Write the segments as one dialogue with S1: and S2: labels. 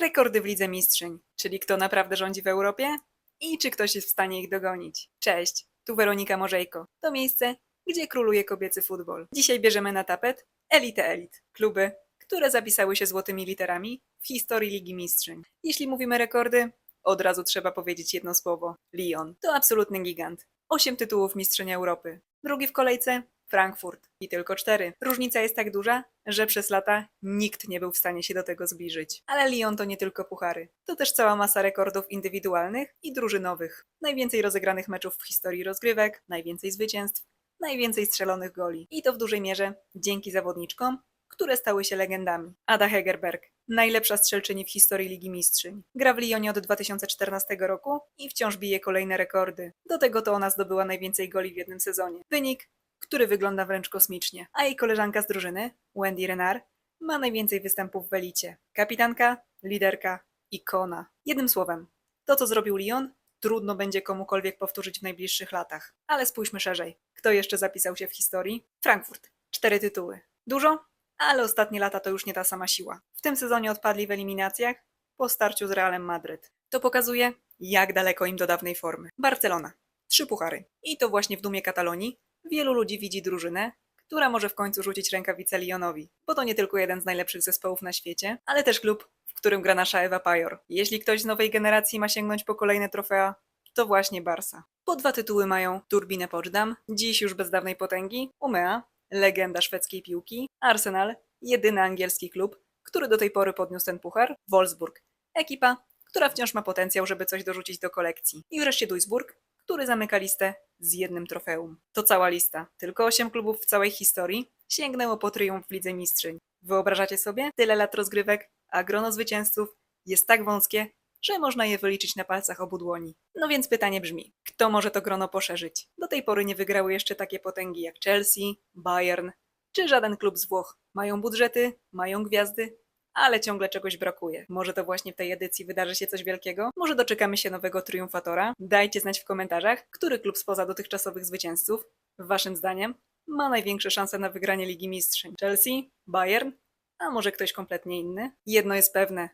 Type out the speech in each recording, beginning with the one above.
S1: rekordy w Lidze Mistrzyń, czyli kto naprawdę rządzi w Europie i czy ktoś jest w stanie ich dogonić. Cześć, tu Weronika Morzejko. To miejsce, gdzie króluje kobiecy futbol. Dzisiaj bierzemy na tapet Elite Elit, kluby, które zapisały się złotymi literami w historii Ligi Mistrzyń. Jeśli mówimy rekordy, od razu trzeba powiedzieć jedno słowo. Lyon. To absolutny gigant. Osiem tytułów Mistrzyń Europy. Drugi w kolejce Frankfurt. I tylko cztery. Różnica jest tak duża, że przez lata nikt nie był w stanie się do tego zbliżyć. Ale Lyon to nie tylko puchary. To też cała masa rekordów indywidualnych i drużynowych. Najwięcej rozegranych meczów w historii rozgrywek, najwięcej zwycięstw, najwięcej strzelonych goli. I to w dużej mierze dzięki zawodniczkom, które stały się legendami. Ada Hegerberg, najlepsza strzelczyni w historii Ligi Mistrzyń. Gra w Lyonie od 2014 roku i wciąż bije kolejne rekordy. Do tego to ona zdobyła najwięcej goli w jednym sezonie. Wynik, który wygląda wręcz kosmicznie. A jej koleżanka z drużyny, Wendy Renard, ma najwięcej występów w elicie. Kapitanka, liderka, ikona. Jednym słowem, to co zrobił Lyon, trudno będzie komukolwiek powtórzyć w najbliższych latach. Ale spójrzmy szerzej. Kto jeszcze zapisał się w historii? Frankfurt. Cztery tytuły. Dużo? Ale ostatnie lata to już nie ta sama siła. W tym sezonie odpadli w eliminacjach po starciu z Realem Madryt. To pokazuje, jak daleko im do dawnej formy. Barcelona. Trzy puchary. I to właśnie w dumie Katalonii wielu ludzi widzi drużynę, która może w końcu rzucić rękawice Lyonowi, bo to nie tylko jeden z najlepszych zespołów na świecie, ale też klub, w którym gra nasza Ewa Pajor. Jeśli ktoś z nowej generacji ma sięgnąć po kolejne trofea, to właśnie Barsa. Po dwa tytuły mają Turbinę Poczdam, dziś już bez dawnej potęgi, Umea, legenda szwedzkiej piłki, Arsenal, jedyny angielski klub, który do tej pory podniósł ten puchar, Wolfsburg, ekipa, która wciąż ma potencjał, żeby coś dorzucić do kolekcji. I wreszcie Duisburg, który zamyka listę z jednym trofeum. To cała lista. Tylko 8 klubów w całej historii sięgnęło po triumf w Lidze Mistrzyń. Wyobrażacie sobie? Tyle lat rozgrywek, a grono zwycięzców jest tak wąskie, że można je wyliczyć na palcach obu dłoni. No więc pytanie brzmi, kto może to grono poszerzyć? Do tej pory nie wygrały jeszcze takie potęgi jak Chelsea, Bayern, czy żaden klub z Włoch. Mają budżety, mają gwiazdy, ale ciągle czegoś brakuje. Może to właśnie w tej edycji wydarzy się coś wielkiego? Może doczekamy się nowego triumfatora? Dajcie znać w komentarzach, który klub spoza dotychczasowych zwycięzców, waszym zdaniem, ma największe szanse na wygranie Ligi Mistrzyń. Chelsea? Bayern? A może ktoś kompletnie inny? Jedno jest pewne.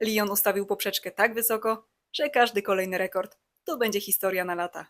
S1: Lyon ustawił poprzeczkę tak wysoko, że każdy kolejny rekord to będzie historia na lata.